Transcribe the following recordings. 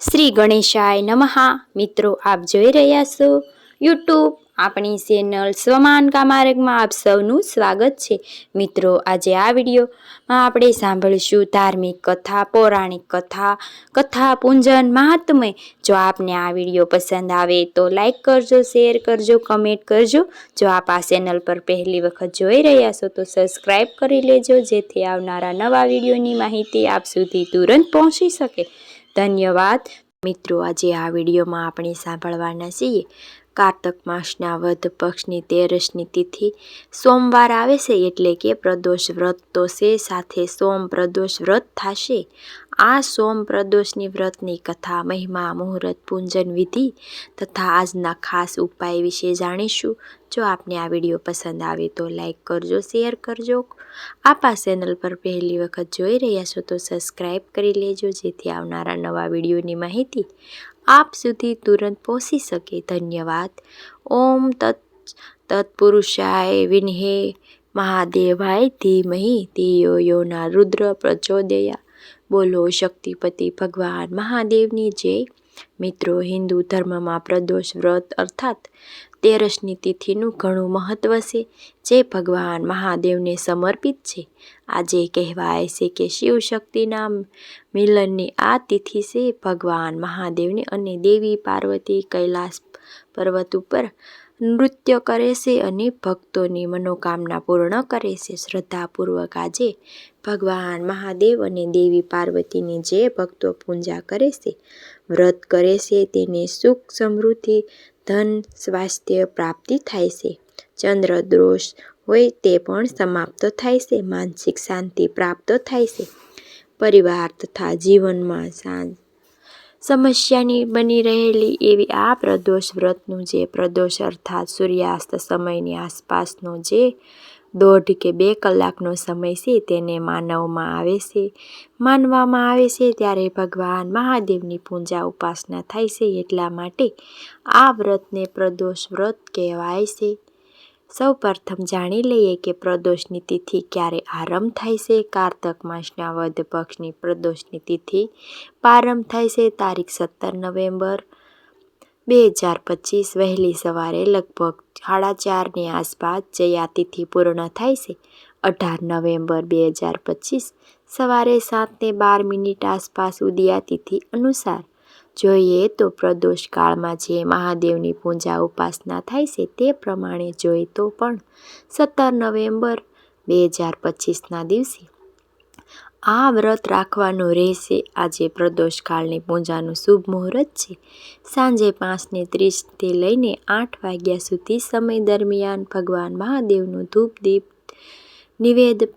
શ્રી ગણેશાય નમઃ. મિત્રો, આપ જોઈ રહ્યા છો યુટ્યુબ આપણી ચેનલ સ્વમાન કામાર્ગમાં આપ સૌનું સ્વાગત છે. મિત્રો, આજે આ વિડીયોમાં આપણે સાંભળીશું ધાર્મિક કથા, પૌરાણિક કથા કથા પૂંજન મહાત્મય. જો આપને આ વીડિયો પસંદ આવે તો લાઈક કરજો, શેર કરજો, કમેન્ટ કરજો. જો આપ આ ચેનલ પર પહેલી વખત જોઈ રહ્યા છો તો સબસ્ક્રાઈબ કરી લેજો, જેથી આવનારા નવા વિડીયોની માહિતી આપ સુધી તુરંત પહોંચી શકે. ધન્યવાદ. મિત્રો, આજે આ વિડીયોમાં આપણે સાંભળવાના છીએ કારતક માસના વધ પક્ષની તેરસની તિથિ સોમવાર આવે છે એટલે કે પ્રદોષ વ્રત તો છે, સાથે સોમ પ્રદોષ વ્રત થશે. આ સોમ પ્રદોષની વ્રતની કથા, મહિમા, મુહૂર્ત, પૂંજન વિધિ તથા આજના ખાસ ઉપાય વિશે જાણીશું. જો આપને આ વીડિયો પસંદ આવે તો લાઈક કરજો, શેર કરજો. આપ આ ચેનલ પર પહેલી વખત જોઈ રહ્યા છો તો સબસ્ક્રાઈબ કરી લેજો, જેથી આવનારા નવા વિડીયોની માહિતી આપ સુધી તુરંત પહોંચી શકે. ધન્યવાદ. ઓમ તત્, તત્પુરુષાય વિનહે. મહાદેવાય ધીમહી. ધિયો યોના રુદ્ર પ્રચોદયા. બોલો શક્તિપતિ ભગવાન મહાદેવની જય. મિત્રો, હિન્દુ ધર્મમાં પ્રદોષ વ્રત અર્થાત તેરસની તિથિનું ઘણું મહત્ત્વ છે, જે ભગવાન મહાદેવને સમર્પિત છે. આજે કહેવાય છે કે શિવ શક્તિના મિલનની આ તિથિ છે ભગવાન મહાદેવને અને દેવી પાર્વતી કૈલાસ પર્વત ઉપર નૃત્ય કરે છે અને ભક્તોની મનોકામના પૂર્ણ કરે છે. શ્રદ્ધાપૂર્વક આજે ભગવાન મહાદેવ અને દેવી પાર્વતીની જે ભક્તો પૂજા કરે છે, વ્રત કરે છે, તેને સુખ સમૃદ્ધિ ધન સ્વાસ્થ્ય પ્રાપ્તિ થાય છે. ચંદ્ર દોષ હોય તે પણ સમાપ્ત થાય છે. માનસિક શાંતિ પ્રાપ્ત થાય છે. પરિવાર તથા જીવનમાં શાંત સમસ્યાની બની રહેલી એવી આ પ્રદોષ વ્રતનું જે પ્રદોષ અર્થાત સૂર્યાસ્ત સમયની આસપાસનો જે દોઢ કે બે કલાકનો સમય છે તેને માનવમાં આવે છે. માનવામાં આવે છે ત્યારે ભગવાન મહાદેવની પૂજા ઉપાસના થાય છે એટલા માટે આ વ્રતને પ્રદોષ વ્રત કહેવાય છે. સૌ પ્રથમ જાણી લઈએ કે પ્રદોષની તિથિ ક્યારે આરંભ થાય છે. કારતક માસના વધ પક્ષની પ્રદોષની તિથિ પ્રારંભ થાય છે તારીખ સત્તર નવેમ્બર બે હજાર પચીસ વહેલી સવારે લગભગ સાડા ચારની આસપાસ જયા તિથિ પૂર્ણ થાય છે. અઢાર નવેમ્બર બે હજાર પચીસ સવારે સાતને બાર મિનિટ આસપાસ ઉદયા તિથિ અનુસાર. જોઈએ તો પ્રદોષ કાળમાં જે મહાદેવની પૂજા ઉપાસના થાય છે તે પ્રમાણે જોઈએ તો પણ સત્તર નવેમ્બર બે હજાર પચીસના દિવસે આ વ્રત રાખવાનું રહેશે. આજે પ્રદોષકાળની પૂજાનું શુભ મુહૂર્ત છે. સાંજે પાંચને ત્રીસથી લઈને આઠ વાગ્યા સુધી સમય દરમિયાન ભગવાન મહાદેવનું ધૂપ દીપ, નિવેદ,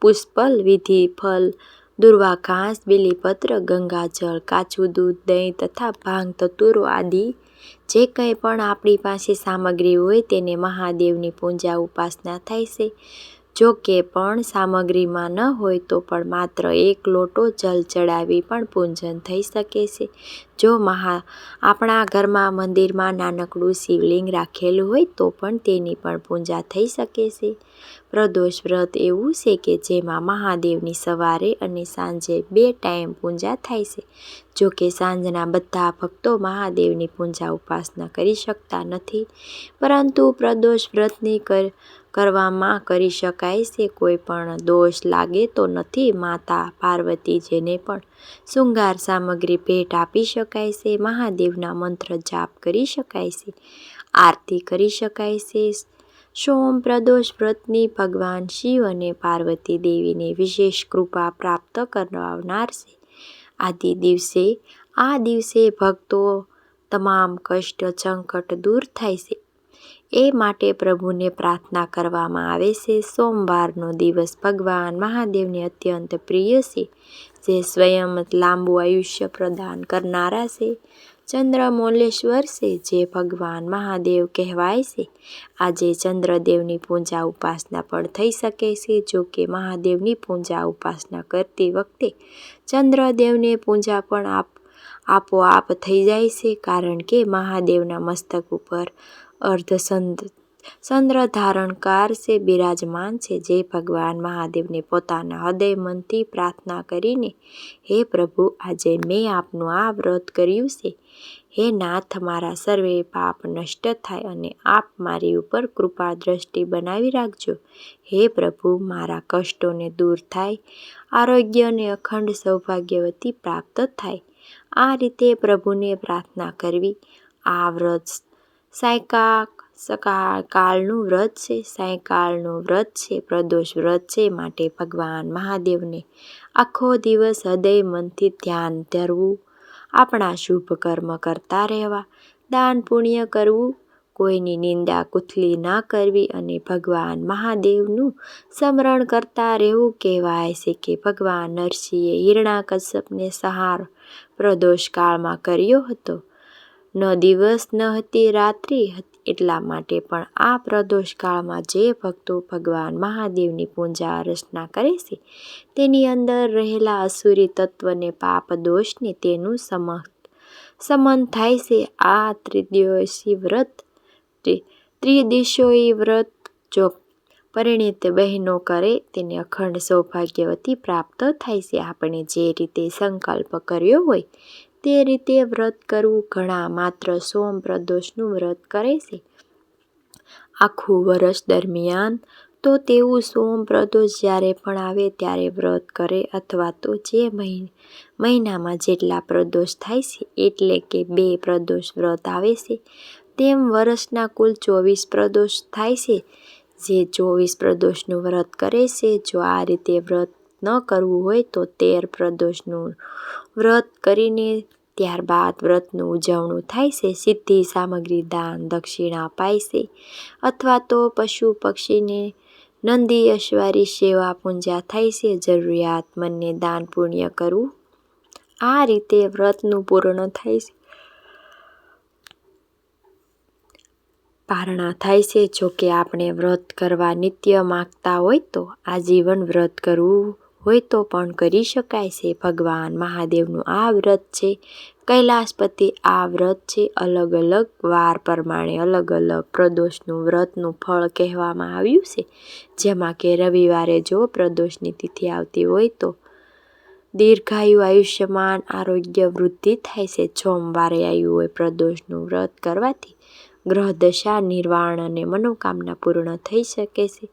પુષ્પલ, વિધિ, ફલ, દુર્વા, ઘાસ, બીલીપત્ર, ગંગાજળ, કાચું દૂધ, દહીં તથા ભાંગ તતુરો આદિ, જે કંઈ પણ આપણી પાસે સામગ્રી હોય તેને મહાદેવની પૂજા ઉપાસના થાય છે. જો કે પણ સામગ્રીમાં ન હોય તો પણ માત્ર એક લોટો જલ ચડાવી પણ પૂજન થઈ શકે છે. જો મહા આપણા ઘરમાં મંદિરમાં નાનકડું શિવલિંગ રાખેલું હોય તો પણ તેની પણ પૂજા થઈ શકે છે. પ્રદોષ વ્રત એવું છે કે જેમાં મહાદેવની સવારે અને સાંજે બે ટાઈમ પૂજા થાય છે. જો કે સાંજના બધા ભક્તો મહાદેવની પૂજા ઉપાસના કરી શકતા નથી. પરંતુ પ્રદોષ વ્રતની કર કરવામાં કરી શકાય છે. કોઈ પણ દોષ લાગે તો નથી. માતા પાર્વતી જેને પણ શૃંગાર સામગ્રી ભેટ આપી શકાય છે. મહાદેવના મંત્ર જાપ કરી શકાય છે. આરતી કરી શકાય છે. સોમ, પ્રદોષ, વ્રતની ભગવાન શિવ અને પાર્વતી દેવીને વિશેષ કૃપા પ્રાપ્ત કરાવનાર છે. આદિ દિવસે, આ દિવસે ભક્તો તમામ કષ્ટ સંકટ દૂર થાય છે. એ માટે પ્રભુને પ્રાર્થના કરવામાં આવે છે. સોમવારનો દિવસ ભગવાન મહાદેવને અત્યંત પ્રિય છે, જે સ્વયં લાંબુ આયુષ્ય પ્રદાન કરનારા છે. ચંદ્રમૌલેશ્વર છે, જે ભગવાન મહાદેવ કહેવાય છે. આજે ચંદ્રદેવની પૂજા ઉપાસના પણ થઈ શકે છે, જો કે મહાદેવની પૂજા ઉપાસના કરતી વખતે ચંદ્રદેવને પૂજા પણ આપ આપોઆપ થઈ જાય છે, કારણ કે મહાદેવના મસ્તક ઉપર અર્ધસંધ. ચંદ્ર ધારણકાર છે બિરાજમાન છે, જે ભગવાન મહાદેવને પોતાના હૃદય મનથી પ્રાર્થના કરીને, હે પ્રભુ, આજે મેં આપનું આ વ્રત કર્યું છે. હે નાથ, મારા સર્વે પાપ નષ્ટ થાય અને આપ મારી ઉપર કૃપા દ્રષ્ટિ બનાવી રાખજો. હે પ્રભુ, મારા કષ્ટોને દૂર થાય, આરોગ્ય અને અખંડ સૌભાગ્યવતી પ્રાપ્ત થાય. આ રીતે પ્રભુને પ્રાર્થના કરવી, આ વ્રત સાયકા સકા, કાળનું વ્રત છે. સાયકાળનું વ્રત છે, પ્રદોષ વ્રત છે માટે ભગવાન મહાદેવને આખો દિવસ હૃદય મનથી ધ્યાન ધરવું, આપણા શુભ કર્મ કરતા રહેવા, દાન પુણ્ય કરવું, કોઈની નિંદા કુથલી ના કરવી અને ભગવાન મહાદેવનું સ્મરણ કરતા રહેવું કહેવાય છે કે ભગવાન નરસિંહે હિરણાકશ્યપને સહાર પ્રદોષ કાળમાં કર્યો હતો. ન દિવસ, ન હતી રાત્રિ હતી એટલા માટે પણ આ પ્રદોષ કાળમાં જે ભક્તો ભગવાન મહાદેવની પૂજા અર્ચના કરે છે, તેની અંદર રહેલા અસુરી તત્વને પાપ દોષને તેનું સમ સમન થાય છે. આ ત્રિદિવસી વ્રત ત્રિદિશોઈ વ્રત જો પરિણીત બહેનો કરે તેને અખંડ સૌભાગ્યવતી પ્રાપ્ત થાય છે. આપણે જે રીતે સંકલ્પ કર્યો હોય તે રીતે વ્રત કરવું ઘણા માત્ર સોમ પ્રદોષનું વ્રત કરે છે. આખું વર્ષ દરમિયાન તો તેવું સોમ પ્રદોષ જ્યારે પણ આવે ત્યારે વ્રત કરે અથવા તો જે મહિનામાં જેટલા પ્રદોષ થાય છે, એટલે કે બે પ્રદોષ વ્રત આવે છે, તેમ વર્ષના કુલ ચોવીસ પ્રદોષ થાય છે. જે ચોવીસ પ્રદોષનું વ્રત કરે છે, જો આ રીતે વ્રત ન કરવું હોય તો તેર પ્રદોષનું વ્રત કરીને ત્યારબાદ વ્રતનું ઉજવણું થાય છે, સિદ્ધિ સામગ્રી દાન દક્ષિણા અપાય છે. અથવા તો પશુ પક્ષીને નંદી અશ્વારી સેવા પૂજા થાય છે જરૂરિયાતમંદને દાન પુણ્ય કરવું. આ રીતે વ્રતનું પૂર્ણ થાય છે. પારણા થાય છે, જો કે આપણે વ્રત કરવા નિત્ય માગતા હોય તો આજીવન વ્રત કરવું હોય તો પણ કરી શકાય છે. ભગવાન મહાદેવનું આ વ્રત છે. કૈલાસપતિ આ વ્રત છે. અલગ અલગ વાર પ્રમાણે અલગ અલગ પ્રદોષનું વ્રતનું ફળ કહેવામાં આવ્યું છે. જેમાં કે રવિવારે જો પ્રદોષની તિથિ આવતી હોય તો દીર્ઘાયુ આયુષ્યમાન આરોગ્ય વૃદ્ધિ થાય છે. સોમવારે આવ્યું હોય પ્રદોષનું વ્રત કરવાથી ગ્રહ દશા નિર્વાણ અને મનોકામના પૂર્ણ થઈ શકે છે.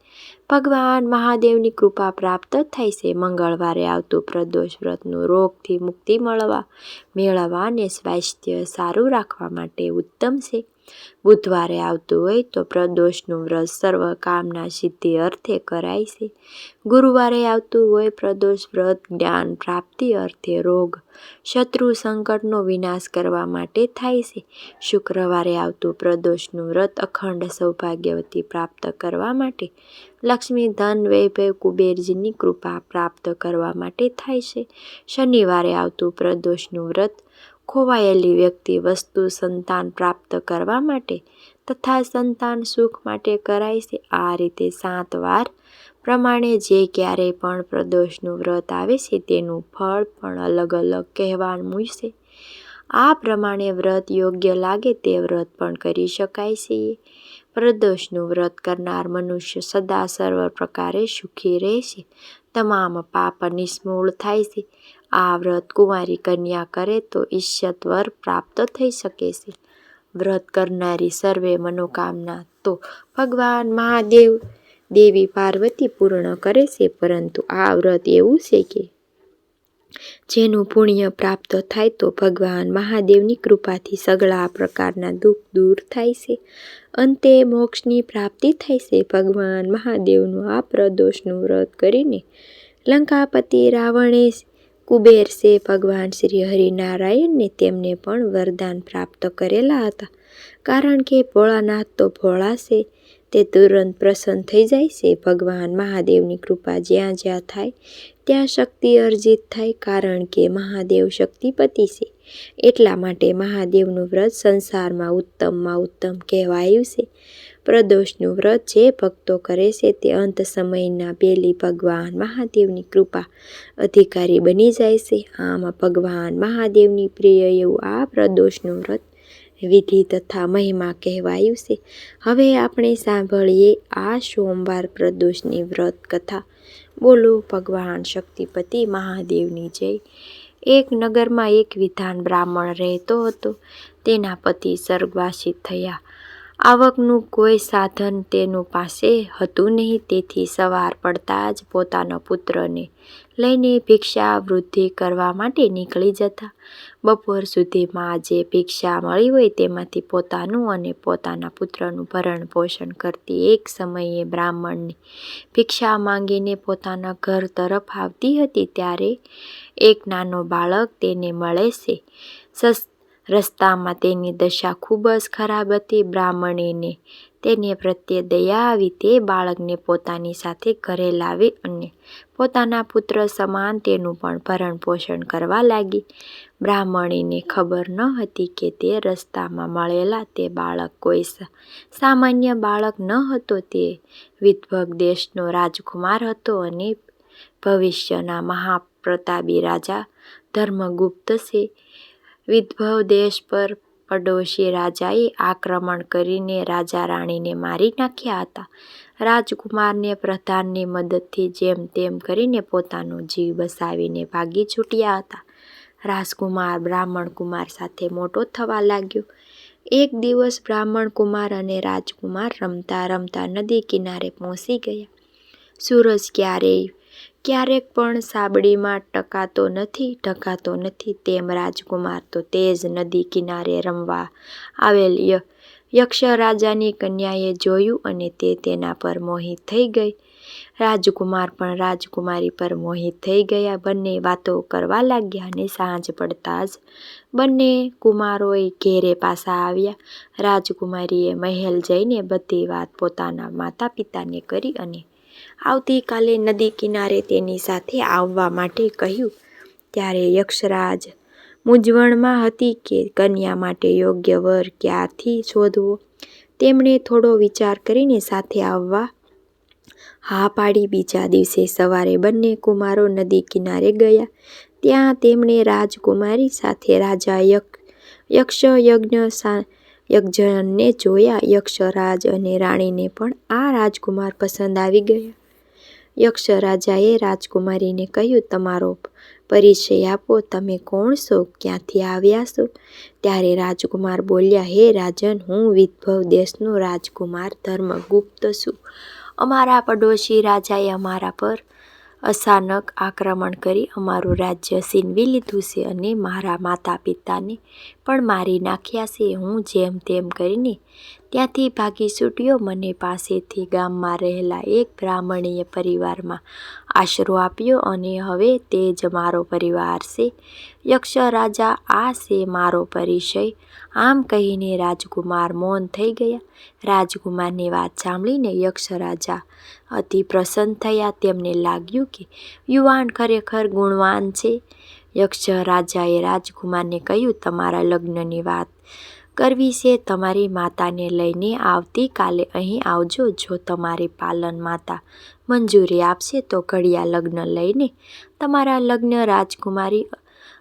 ભગવાન મહાદેવની કૃપા પ્રાપ્ત થાય છે. મંગળવારે આવતું પ્રદોષ વ્રતનું રોગથી મુક્તિ મળવા, મેળવવા અને સ્વાસ્થ્ય સારું રાખવા માટે ઉત્તમ છે. બુધવારે આવતું હોય તો પ્રદોષનું વ્રત સર્વ કામના સિદ્ધિ અર્થે કરાય છે. ગુરુવારે આવતું હોય પ્રદોષ વ્રત, જ્ઞાન પ્રાપ્તિ અર્થે રોગ, શત્રુ સંકટનો વિનાશ કરવા માટે થાય છે. શુક્રવારે આવતું પ્રદોષનું વ્રત અખંડ સૌભાગ્યવતી પ્રાપ્ત કરવા માટે, લક્ષ્મી ધન, વૈભવ, કુબેરજીની કૃપા પ્રાપ્ત કરવા માટે થાય છે. શનિવારે આવતું પ્રદોષનું વ્રત ખોવાયેલી વ્યક્તિ વસ્તુ સંતાન પ્રાપ્ત કરવા માટે તથા સંતાન સુખ માટે કરાય છે. આ રીતે સાત વાર પ્રમાણે જે ક્યારેય પણ પ્રદોષનું વ્રત આવે છે, તેનું ફળ પણ અલગ અલગ કહેવાનું છે આ પ્રમાણે વ્રત યોગ્ય લાગે તે વ્રત પણ કરી શકાય છે. પ્રદોષનું વ્રત કરનાર મનુષ્ય સદા સર્વ પ્રકારે સુખી રહેશે. તમામ પાપ નિષ્મૂળ થાય છે. આ વ્રત કુંવારી કન્યા કરે તો ઈશ્વર પ્રાપ્ત થઈ શકે છે. વ્રત કરનારી સર્વે મનોકામના તો ભગવાન મહાદેવ, દેવી પાર્વતી પૂર્ણ કરે છે, પરંતુ આ વ્રત એવું છે કે જેનું પુણ્ય પ્રાપ્ત થાય તો ભગવાન મહાદેવની કૃપાથી સગળા પ્રકારના દુઃખ દૂર થાય છે. અંતે મોક્ષની પ્રાપ્તિ થાય છે. ભગવાન મહાદેવનું આ પ્રદોષનું વ્રત કરીને લંકાપતિ રાવણે કુબેર છે ભગવાન શ્રી હરિનારાયણને તેમને પણ વરદાન પ્રાપ્ત કરેલા હતા. કારણ કે ભોળાનાથ તો ભોળા છે, તે તુરંત પ્રસન્ન થઈ જાય છે. ભગવાન મહાદેવની કૃપા જ્યાં જ્યાં થાય, ત્યાં શક્તિ અર્જિત થાય, કારણ કે મહાદેવ શક્તિપતિ છે. એટલા માટે મહાદેવનું વ્રત સંસારમાં ઉત્તમમાં ઉત્તમ કહેવાયું છે. પ્રદોષનું વ્રત જે ભક્તો કરે છે તે અંત સમયના બેલી ભગવાન મહાદેવની કૃપા અધિકારી બની જાય છે. આમાં ભગવાન મહાદેવની પ્રિય એવું આ પ્રદોષનું વ્રત વિધિ તથા મહિમા કહેવાયું છે. હવે આપણે સાંભળીએ આ સોમવાર પ્રદોષની વ્રત કથા. બોલો ભગવાન શક્તિપતિ મહાદેવની જય. એક નગરમાં એક વિધાન બ્રાહ્મણ રહેતો હતો. તેના પતિ સ્વર્ગવાસી થયા. આવકનું કોઈ સાધન તેનું પાસે હતું નહીં, તેથી સવાર પડતા જ પોતાના પુત્રને લઈને ભિક્ષા વૃદ્ધિ કરવા માટે નીકળી જતા. બપોર સુધીમાં જે ભિક્ષા મળી હોય તેમાંથી પોતાનું અને પોતાના પુત્રનું ભરણ પોષણ કરતી એક સમયે બ્રાહ્મણની ભિક્ષા માંગીને પોતાના ઘર તરફ આવતી હતી, ત્યારે એક નાનો બાળક તેને મળે છે. સસ રસ્તામાં તેની દશા ખૂબ જ ખરાબ હતી. બ્રાહ્મણીને તેને પ્રત્યે દયા આવી તે બાળકને પોતાની સાથે ઘરે લાવી અને પોતાના પુત્ર સમાન તેનું પણ ભરણ પોષણ કરવા લાગી. બ્રાહ્મણીને ખબર ન હતી કે તે રસ્તામાં મળેલા તે બાળક કોઈ સામાન્ય બાળક ન હતો. તે વિદભગ દેશનો રાજકુમાર હતો અને ભવિષ્યના મહાપ્રતાપી રાજા ધર્મગુપ્ત છે. વિદભવ દેશ પર પડોશી રાજાએ આક્રમણ કરીને રાજા રાણીને મારી નાખ્યા હતા. રાજકુમારને, પ્રધાનની મદદથી જેમ તેમ કરીને પોતાનો જીવ બસાવીને ભાગી છૂટ્યા હતા. રાજકુમાર બ્રાહ્મણ કુમાર સાથે મોટો થવા લાગ્યો. એક દિવસ બ્રાહ્મણ કુમાર અને રાજકુમાર રમતા રમતા નદી કિનારે પહોંચી ગયા. સૂરજ ક્યારેય ક્યારેક પણ સાબડીમાં ટકાતો નથી, ઢકાતો નથી. તેમ રાજકુમાર તો તે જ નદી કિનારે રમવા આવેલ યક્ષ રાજાની કન્યાએ જોયું અને તે તેના પર મોહિત થઈ ગઈ. રાજકુમાર પણ રાજકુમારી પર મોહિત થઈ ગયા. બંને વાતો કરવા લાગ્યા અને સાંજ પડતા જ બંને કુમારોએ ઘેરે પાછા આવ્યા. રાજકુમારીએ મહેલ જઈને બધી વાત પોતાના માતા પિતાને કરી અને આવતીકાલે નદી કિનારે તેની સાથે આવવા માટે કહ્યું. ત્યારે યક્ષરાજ મૂંઝવણમાં હતી કે કન્યા માટે યોગ્ય વર ક્યાંથી શોધવો? તેમણે થોડો વિચાર કરીને સાથે આવવા હા પાડી. બીજા દિવસે સવારે બંને કુમારો નદી કિનારે ગયા. ત્યાં તેમણે રાજકુમારી સાથે રાજા યક્ષ યજ્ઞ યજ્ઞને જોયા. યક્ષરાજ અને રાણીને પણ આ રાજકુમાર પસંદ આવી ગયા. યક્ષ રાજાએ રાજકુમારીને કહ્યું, તમારો પરિચય આપો, તમે કોણ છો? ક્યાંથી આવ્યા છો? ત્યારે રાજકુમાર બોલ્યા, હે રાજન, હું વિદભવ દેશનો રાજકુમાર, ધર્મગુપ્ત છું. અમારા પડોશી રાજાએ અમારા પર અચાનક આક્રમણ કરી અમારું રાજ્ય છીનવી લીધું છે અને મારા માતા પિતાને પણ મારી નાખ્યા છે. હું જેમ તેમ કરીને ત્યાંથી ભાગી છૂટ્યો. મને પાસેથી ગામમાં રહેલા એક બ્રાહ્મણીય પરિવારમાં આશરો આપ્યો અને હવે તે જ મારો પરિવાર છે. યક્ષ રાજા, આ છે મારો પરિચય. આમ કહીને રાજકુમાર મૌન થઈ ગયા. રાજકુમારની વાત સાંભળીને યક્ષ રાજા અતિ પ્રસન્ન થયા. તેમને લાગ્યું કે યુવાન ખરેખર ગુણવાન છે. યક્ષ રાજાએ રાજકુમારને કહ્યું, તમારા લગ્નની વાત કરવી છે તમારી માતાને લઈને આવતીકાલે અહીં આવજો. જો તમારી પાલન માતા મંજૂરી આપશે, તો ઘડિયા લગ્ન લઈને તમારા લગ્ન રાજકુમારી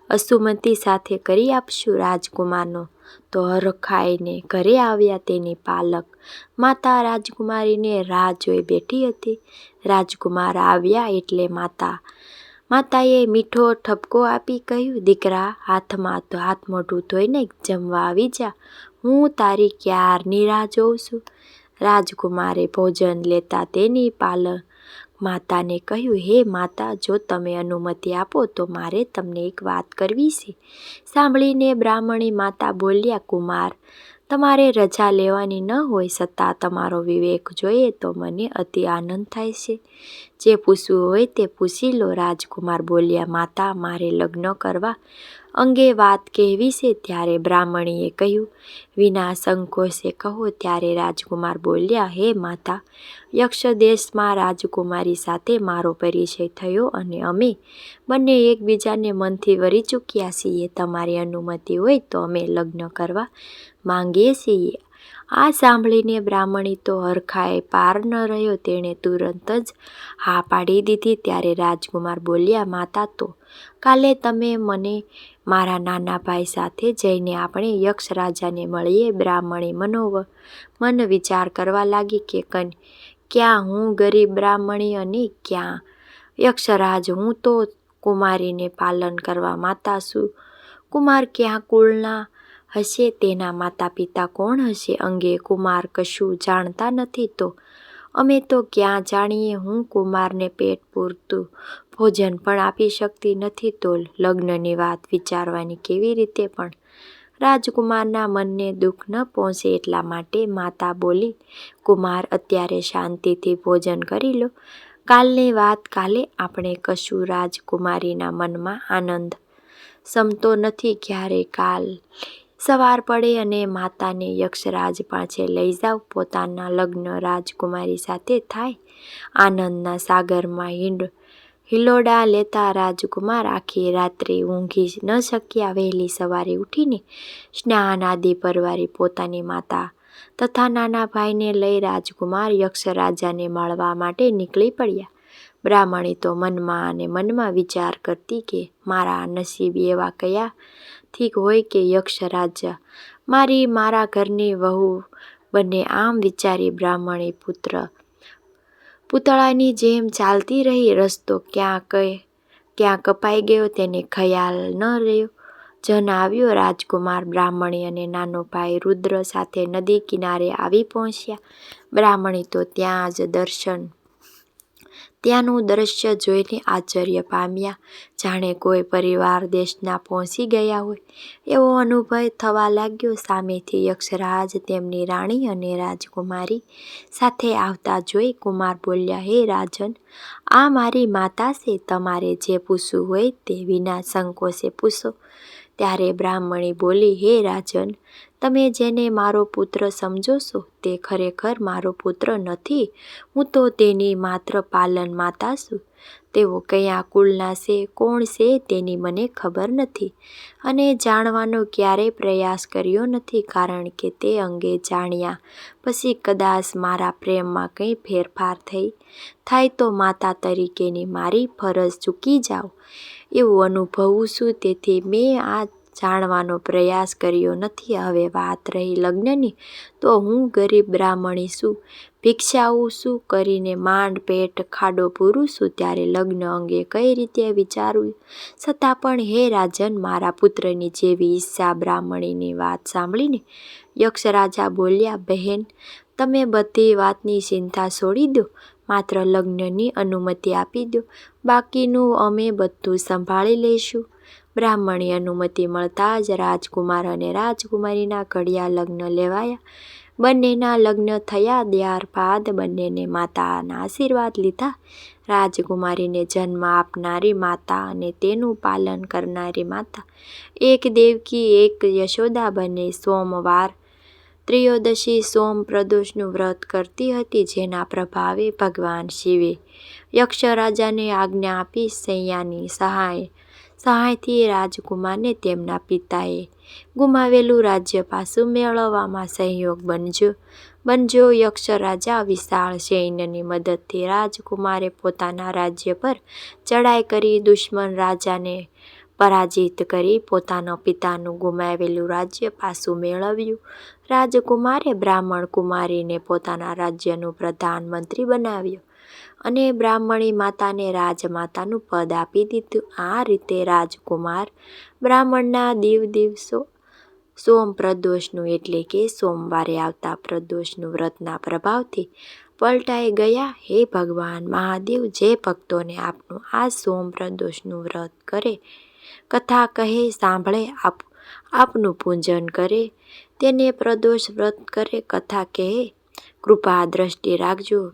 અસુમતી સાથે કરી આપશું. રાજકુમારનો તો હરખાઈને ઘરે આવ્યા તેની પાલક માતા રાજકુમારીને રાહ જોઈ બેઠી હતી. રાજકુમાર આવ્યા એટલે માતા માતાએ મીઠો ઠપકો આપી કહ્યું, દીકરા, હાથમાં તો હાથ મોઢું ધોઈને જમવા આવી જા. હું તારી ક્યારની રાહ જોઉં છું? રાજકુમારે ભોજન લેતા તેની પાલન માતાને કહ્યું, હે માતા, જો તમે અનુમતિ આપો તો મારે તમને એક વાત કરવી છે. સાંભળીને બ્રાહ્મણી માતા બોલ્યા, કુમાર તમારે રજા લેવાની ન હોય છતાં તમારો વિવેક જોઈએ તો મને અતિ આનંદ થાય છે. જે પૂછવું હોય તે પૂછી લો. રાજકુમાર બોલ્યા, માતા, મારે લગ્ન કરવા અંગે વાત કહેવી છે ત્યારે બ્રાહ્મણીએ કહ્યું, વિના સંકોચે કહો ત્યારે રાજકુમાર બોલ્યા, હે માતા, યક્ષદેશમાં રાજકુમારી સાથે મારો પરિચય થયો અને અમે બંને એકબીજાને મનથી વરી ચૂક્યા છીએ. તમારી અનુમતિ હોય તો અમે લગ્ન કરવા માંગીએ છીએ. આ સાંભળીને બ્રાહ્મણી તો હરખાએ પાર ન રહ્યો, તેણે તુરંત જ હા પાડી દીધી. ત્યારે રાજકુમાર બોલ્યા, માતા તો, કાલે તમે મને મારા નાના ભાઈ સાથે જઈને આપણે યક્ષ રાજાને મળીએ, બ્રાહ્મણી મનોવ મન વિચાર કરવા લાગી કે કન, ક્યાં હું ગરીબ બ્રાહ્મણી અને ક્યાં યક્ષરાજ હું તો કુમારીને પાલન કરવા માતા છું. કુમાર ક્યાં કુળના હશે તેના માતા પિતા કોણ હશે અંગે કુમાર કશું જાણતા નથી તો. અમે તો ક્યાં જાણીએ હું કુમારને પેટ પૂરતું ભોજન પણ આપી શકતી નથી તો લગ્નની વાત વિચારવાની કેવી રીતે પણ? રાજકુમારના મનને દુઃખ ન પહોંચે એટલા માટે માતા બોલી, કુમાર, અત્યારે શાંતિથી ભોજન કરી લો. કાલની વાત કાલે આપણે કશું રાજકુમારીના મનમાં આનંદ. સમતો નથી ક્યારે કાલ સવાર પડે અને માતાને યક્ષરાજ પાસે લઈ જાવ. પોતાના લગ્ન રાજકુમારી સાથે થાય. આનંદના સાગરમાં હિંડ, હિલોડા લેતા રાજકુમાર આખી રાત્રે ઊંઘી ન શક્યા. વહેલી સવારે ઉઠીને સ્નાન આદિ પરવારી પોતાની માતા તથા નાના ભાઈને લઈ રાજકુમાર યક્ષરાજાને મળવા માટે નીકળી પડ્યા. બ્રાહ્મણી તો મનમાં અને મનમાં વિચાર કરતી કે મારા નસીબ એવા કયાથી હોય કે યક્ષરાજા મારી, મારા ઘરની વહુ બંને આમ વિચારી બ્રાહ્મણી પુત્ર. પૂતળાની જેમ ચાલતી રહી, રસ્તો ક્યાં કઈ, ક્યાં કપાઈ ગયો તેને ખ્યાલ ન રહ્યો. જન આવ્યો રાજકુમાર બ્રાહ્મણી અને નાનો ભાઈ રુદ્ર સાથે નદી કિનારે આવી પહોંચ્યા. બ્રાહ્મણી તો ત્યાં જ દર્શન ત્યાંનું દ્રશ્ય જોઈને આશ્ચર્ય પામ્યા. જાણે કોઈ પરિવાર દેશના પહોંચી ગયા હોય. એવો અનુભવ થવા લાગ્યો. સામેથી યક્ષરાજ, તેમની રાણી અને રાજકુમારી સાથે આવતા જોઈ કુમાર બોલ્યા, હે રાજન, આ મારી માતા છે. તમારે જે પૂછવું હોય તે વિના સંકોચે પૂછો. ત્યારે બ્રાહ્મણી બોલી, હે રાજન, તમે જેને મારો પુત્ર સમજો છો તે ખરેખર મારો પુત્ર નથી. હું તો તેની માત્ર પાલન માતા છું. તેઓ કયા કુળના છે, કોણ છે તેની મને ખબર નથી. અને જાણવાનો ક્યારેય પ્રયાસ કર્યો નથી કારણ કે તે અંગે જાણ્યા પછી કદાચ મારા પ્રેમમાં કંઈ ફેરફાર થઈ. થાય તો માતા તરીકેની મારી ફરજ ચૂકી જાઉં એવું અનુભવું છું તેથી મેં આ જાણવાનો પ્રયાસ કર્યો નથી. હવે વાત રહી લગ્નની, તો હું ગરીબ બ્રાહ્મણી છું. ભિક્ષાઓ શું કરીને માંડ પેટ ખાડો પૂરું છું, ત્યારે લગ્ન અંગે કઈ રીતે વિચારવું છતાં પણ હે રાજન, મારા પુત્રની જેવી ઈચ્છા બ્રાહ્મણીની વાત સાંભળીને યક્ષરાજા બોલ્યા, બહેન, તમે બધી વાતની ચિંતા છોડી દો. માત્ર લગ્નની અનુમતિ આપી દો. બાકીનું અમે બધું સંભાળી લઈશું. બ્રાહ્મણી અનુમતિ મળતા જ રાજકુમાર અને રાજકુમારીના ઘડિયા લગ્ન લેવાયા. બંનેના લગ્ન થયા, ત્યારબાદ બંનેને માતાના આશીર્વાદ લીધા. રાજકુમારીને જન્મ આપનારી માતા અને તેનું પાલન કરનારી માતા. એક દેવકી, એક યશોદા બંને સોમવાર ત્રયોદશી સોમ પ્રદોષનું વ્રત કરતી હતી જેના પ્રભાવે ભગવાન શિવે યક્ષરાજાને આજ્ઞા આપી સૈયાની સહાય સહાયથી રાજકુમારને તેમના પિતાએ ગુમાવેલું રાજ્ય પાછું મેળવવામાં સહયોગ બનજો। બનજો યક્ષરાજા વિશાળ સૈન્યની મદદથી રાજકુમારે પોતાના રાજ્ય પર ચડાઈ કરી દુશ્મન રાજાને પરાજિત કરી પોતાના પિતાનું ગુમાવેલું રાજ્ય પાછું મેળવ્યું। રાજકુમારે બ્રાહ્મણ કુમારીને પોતાના રાજ્યનું પ્રધાનમંત્રી બનાવ્યો અને બ્રાહ્મણી માતાને રાજમાતાનું પદ આપી દીધું. આ રીતે રાજકુમાર બ્રાહ્મણના દિવ દિવસો, સોમ પ્રદોષનું એટલે કે સોમવારે આવતા પ્રદોષનું વ્રતના પ્રભાવથી પલટાઈ ગયા. હે ભગવાન મહાદેવ, જે ભક્તોને આપનું આ સોમ પ્રદોષનું વ્રત કરે, કથા કહે, સાંભળે, આપ, આપનું પૂજન કરે તેને પ્રદોષ વ્રત કરે, કથા કહે. કૃપા દ્રષ્ટિ રાખજો,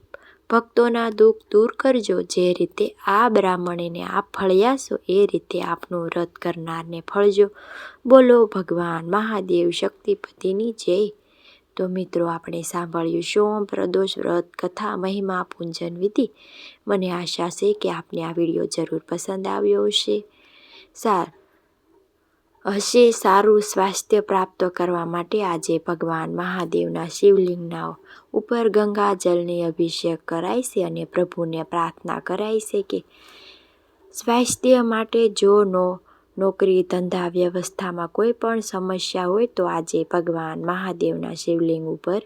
ભક્તોના દુઃખ દૂર કરજો. જે રીતે આ બ્રાહ્મણીને આપ ફળ્યાશો, એ રીતે આપનું વ્રત કરનારને ફળજો. બોલો ભગવાન મહાદેવ શક્તિપતિની જય. તો મિત્રો, આપણે સાંભળ્યું સોમ પ્રદોષ વ્રત, કથા, મહિમા, પૂંજન વિધિ. મને આશા છે કે આપને આ વીડિયો જરૂર પસંદ આવ્યો હશે. સાર હશે સારું સ્વાસ્થ્ય પ્રાપ્ત કરવા માટે આજે ભગવાન મહાદેવના શિવલિંગના ઉપર ગંગાજળની અભિષેક કરાય છે અને પ્રભુને પ્રાર્થના કરાય છે કે સ્વાસ્થ્ય માટે જો નો નોકરી ધંધા વ્યવસ્થામાં કોઈ પણ સમસ્યા હોય તો આજે ભગવાન મહાદેવના શિવલિંગ ઉપર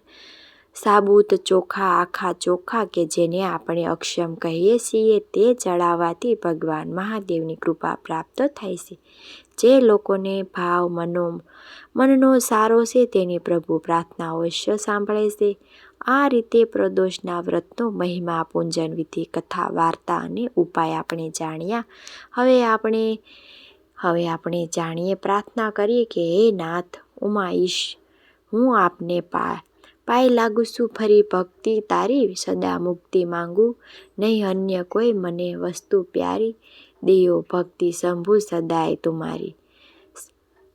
સાબુત ચોખા, આખા ચોખા કે જેને આપણે અક્ષમ કહીએ છીએ તે ચડાવવાથી ભગવાન મહાદેવની કૃપા પ્રાપ્ત થાય છે. જે લોકોને ભાવ મનો મનનો સારો છે તેની પ્રભુ પ્રાર્થના અવશ્ય સાંભળે છે. આ રીતે પ્રદોષના વ્રતનો મહિમા, પૂંજન, વિધિ, કથા, વાર્તા અને ઉપાય આપણે જાણ્યા. હવે આપણે હવે આપણે જાણીએ, પ્રાર્થના કરીએ કે હે નાથ, ઉમાઈશ, હું આપને પા પાય લાગુ છું, ફરી ભક્તિ તારી, સદા મુક્તિ માંગુ. નહીં અન્ય કોઈ મને વસ્તુ પ્યારી દેવો ભક્તિ શંભુ સદાય તુમારી.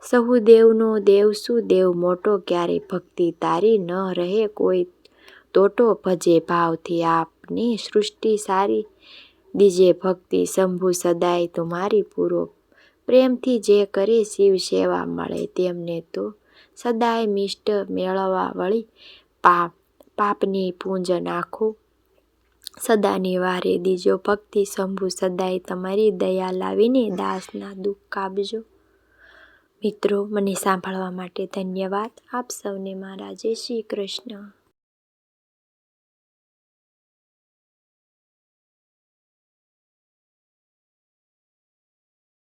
સહુ દેવનો દેવ શું? દેવ મોટો ક્યારે ભક્તિ તારી ન રહે? કોઈ તોટો ભજે ભાવથી આપની સૃષ્ટિ સારી. દીજે ભક્તિ શંભુ સદાય તુમારી. પૂરો પ્રેમથી જે કરે શિવ સેવા મળે તેમને તો સદાય મિષ્ટ મેળવવા વળી પાપ, પાપની પૂંજ નાખો સદાની વારે દીજો ભક્તિ શંભુ સદાય તમારી દયા લાવીને દાસના દુઃખ કાપજો. મિત્રો, મને સાંભળવા માટે ધન્યવાદ. આપ સૌને મારા જય શ્રી કૃષ્ણ.